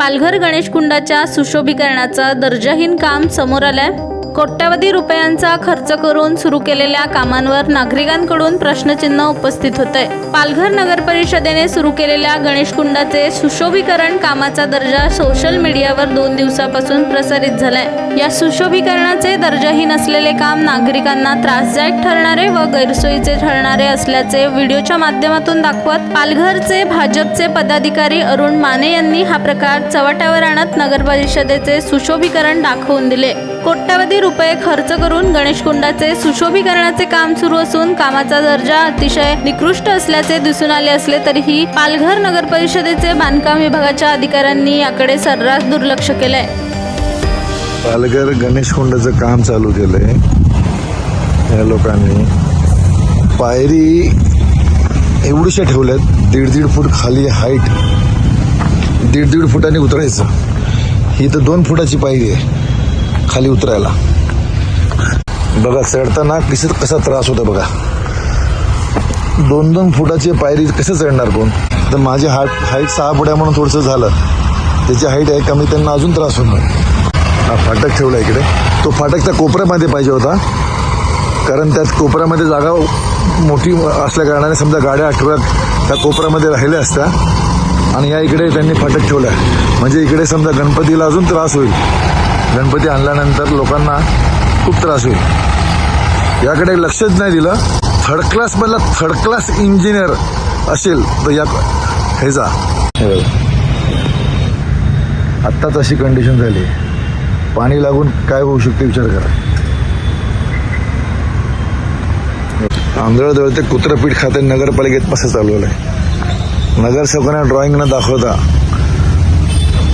पालघर गणेश कुंडाच्या सुशोभीकरणाचा दर्जाहीन काम समोर आलंय. कोट्यवधी रुपयांचा खर्च करून सुरू केलेल्या कामांवर नागरिकांकडून प्रश्नचिन्ह उपस्थित होत आहे पालघर नगर परिषदेने सुरू केलेल्या गणेश कुंडाचे सुशोभीकरण कामाचा दर्जा सोशल मीडियावर दोन दिवसापासून प्रसारित झालाय. या सुशोभीकरणाचे दर्जाहीन असलेले काम नागरिकांना त्रासदायक ठरणारे व गैरसोयीचे ठरणारे असल्याचे व्हिडिओच्या माध्यमातून दाखवत पालघरचे भाजपचे पदाधिकारी अरुण माने यांनी हा प्रकार चव्हाट्यावर आणत नगर परिषदेचे सुशोभीकरण दाखवून दिले. कोट्यावधी रुपये खर्च करून गणेशकुंडाचे सुशोभीकरणाचे काम सुरू असून कामाचा दर्जा अतिशय निकृष्ट असल्याचे दिसून आले असले तरीही पालघर नगर परिषदेचे बांधकाम विभागाच्या अधिकाऱ्यांनी याकडे सर्रास दुर्लक्ष केलंय. पालघर गणेशकुंडाचं काम चालू केलंय. या लोकांनी पायरी एवढीशा ठेवल्यात दीड दीड फूट खाली हाईट दीड दीड फुटाने उतरायचं. ही तर दोन फुटाची पायरी आहे. खाली उतरायला. बघा चढताना किस कसा त्रास होता बघा. दोन दोन फुटाची पायरी कसं चढणार कोण? तर माझी हाट हाईट सहा फुट्या म्हणून थोडंसं झालं. त्याची हाईट आहे कमी त्यांना अजून त्रास होणार. हा फाटक ठेवला इकडे. तो फाटक त्या कोपऱ्यामध्ये पाहिजे होता. कारण त्यात कोपऱ्यामध्ये जागा मोठी असल्या कारणाने समजा गाड्या आठवड्यात त्या कोपऱ्यामध्ये राहिल्या असत्या. आणि या इकडे त्यांनी फाटक ठेवला म्हणजे इकडे समजा गणपतीला अजून त्रास होईल. गणपती आणल्यानंतर लोकांना खूप त्रास होईल. याकडे लक्षच नाही दिलं. थर्ड क्लास मधला थर्ड क्लास इंजिनियर असेल तर या ह्याचा हे जा. आत्ताच अशी कंडिशन झाली. पाणी लागून काय होऊ शकते विचार करा. आंधळ दळते कुत्रपीठ खाते नगरपालिकेत कसं चालवलं आहे नगरसेवकांना ड्रॉइंग न दाखवता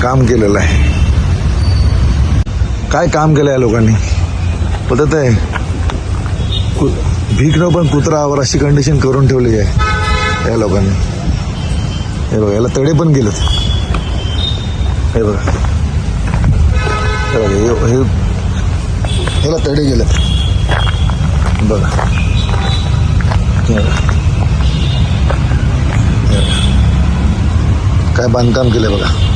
काम केलेलं आहे. काय काम केलं या लोकांनी? पद्धत आहे. कु- भीक न पण कुत्रावर अशी कंडिशन करून ठेवली आहे या लोकांनी. हे बघा याला तडे पण गेलेत. हे बघा. हे बघा हे- ह्याला तडे गेलेत. बघा. बघा. काय बांधकाम केलं बघा.